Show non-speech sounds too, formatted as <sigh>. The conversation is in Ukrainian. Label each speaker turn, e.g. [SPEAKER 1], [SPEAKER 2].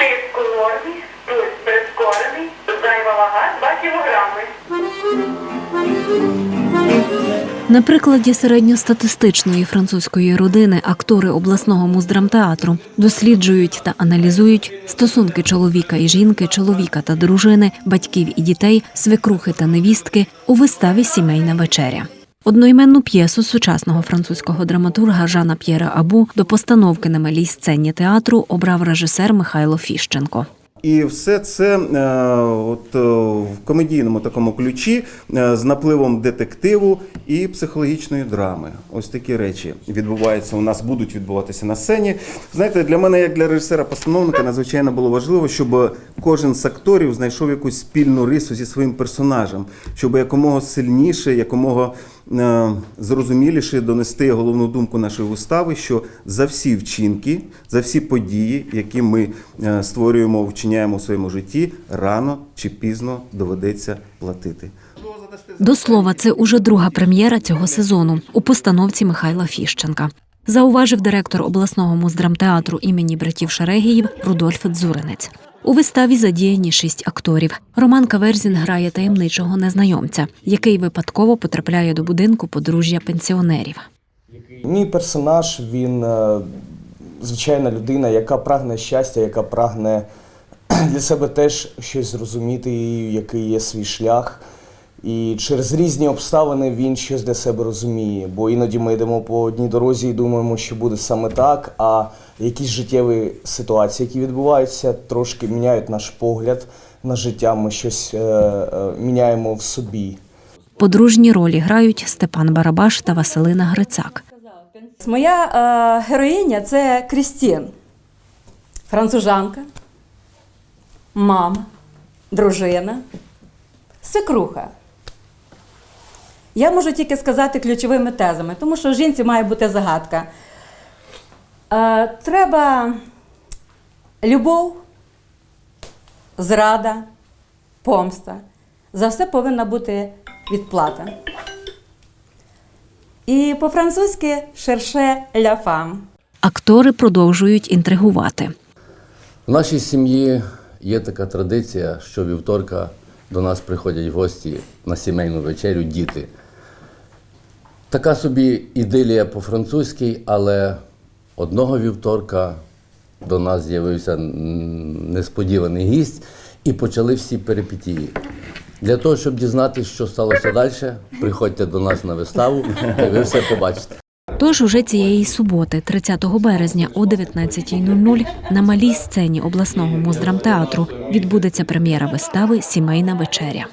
[SPEAKER 1] Тиск у нормі, зайва вага 2 кілограми.
[SPEAKER 2] На прикладі середньостатистичної французької родини актори обласного муздрамтеатру досліджують та аналізують стосунки чоловіка і жінки, чоловіка та дружини, батьків і дітей, свекрухи та невістки у виставі Сімейна вечеря. Одноіменну п'єсу сучасного французького драматурга Жана П'єра Абу до постановки на малій сцені театру обрав режисер Михайло Фіщенко.
[SPEAKER 3] І все це е, от, е, в комедійному такому ключі е, з напливом детективу і психологічної драми. Ось такі речі відбуваються у нас, будуть відбуватися на сцені. Знаєте, для мене, як для режисера-постановника, надзвичайно було важливо, щоб кожен з акторів знайшов якусь спільну рису зі своїм персонажем, щоб якомога сильніше, якомога е, зрозуміліше донести головну думку нашої вистави, що за всі вчинки, за всі події, які ми е, створюємо, вчиняємо в своєму житті, рано чи пізно доведеться платити.
[SPEAKER 2] До слова, це уже друга прем'єра цього сезону у постановці Михайла Фіщенка. Зауважив директор обласного муздрамтеатру імені братів Шерегіїв Рудольф Дзуринець. У виставі задіяні шість акторів. Роман Каверзін грає таємничого незнайомця, який випадково потрапляє до будинку подружжя пенсіонерів.
[SPEAKER 4] Мій персонаж він е, звичайна людина, яка прагне щастя, яка прагне <clears throat> для себе теж щось зрозуміти, який є свій шлях. І через різні обставини він щось для себе розуміє. Бо іноді ми йдемо по одній дорозі і думаємо, що буде саме так. А якісь життєві ситуації, які відбуваються, трошки міняють наш погляд на життя. Ми щось е, е, міняємо в собі.
[SPEAKER 2] Подружні ролі грають Степан Барабаш та Василина Грицак.
[SPEAKER 5] Моя е, героїня це Крістін, францужанка, мама, дружина, свекруха. Я можу тільки сказати ключовими тезами, тому що жінці має бути загадка. Е, треба любов, зрада, помста. За все повинна бути відплата. І по-французьки шерше ля фам.
[SPEAKER 2] Актори продовжують інтригувати.
[SPEAKER 6] В нашій сім'ї є така традиція, що вівторка до нас приходять гості на сімейну вечерю діти. Така собі ідилія по-французьки, але одного вівторка до нас з'явився несподіваний гість і почали всі перипетії. Для того, щоб дізнатися, що сталося далі, приходьте до нас на виставу, і ви все побачите.
[SPEAKER 2] Тож уже цієї суботи, 30 березня о 19.00 на малій сцені обласного моздрамтеатру відбудеться прем'єра вистави Сімейна вечеря.